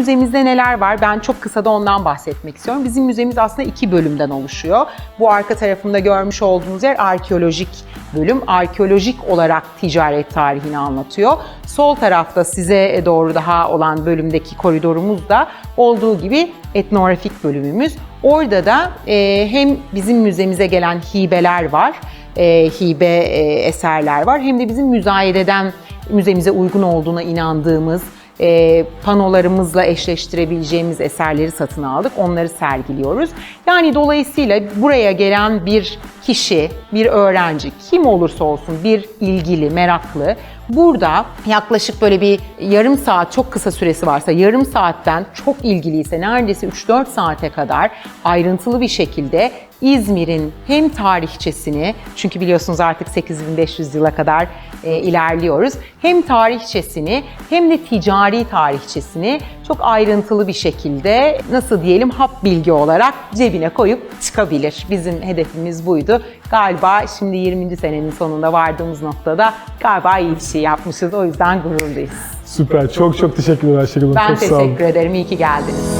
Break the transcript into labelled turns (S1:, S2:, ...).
S1: müzemizde neler var? Ben çok kısa da ondan bahsetmek istiyorum. Bizim müzemiz aslında iki bölümden oluşuyor. Bu arka tarafında görmüş olduğunuz yer arkeolojik bölüm. Arkeolojik olarak ticaret tarihini anlatıyor. Sol tarafta size doğru daha olan bölümdeki koridorumuz da olduğu gibi etnografik bölümümüz. Orada da e, hem bizim müzemize gelen hibeler var, e, hibe e, eserler var. Hem de bizim müzayededen müzemize uygun olduğuna inandığımız e, panolarımızla eşleştirebileceğimiz eserleri satın aldık. Onları sergiliyoruz. Yani dolayısıyla buraya gelen bir kişi, bir öğrenci, kim olursa olsun bir ilgili, meraklı burada yaklaşık böyle bir yarım saat çok kısa süresi varsa yarım saatten çok ilgiliyse neredeyse 3-4 saate kadar ayrıntılı bir şekilde İzmir'in hem tarihçesini çünkü biliyorsunuz artık 8500 yıla kadar e, ilerliyoruz. Hem tarihçesini hem de ticari tarihçesini çok ayrıntılı bir şekilde nasıl diyelim hap bilgi olarak cebine koyup çıkabilir. Bizim hedefimiz buydu. Galiba şimdi 20. senenin sonunda vardığımız noktada galiba iyi bir şey yapmışız. O yüzden gururluyuz.
S2: Süper. Çok çok teşekkürler Ayşegül Hanım.
S1: Ben
S2: çok sağ olun.
S1: teşekkür ederim. İyi ki geldiniz.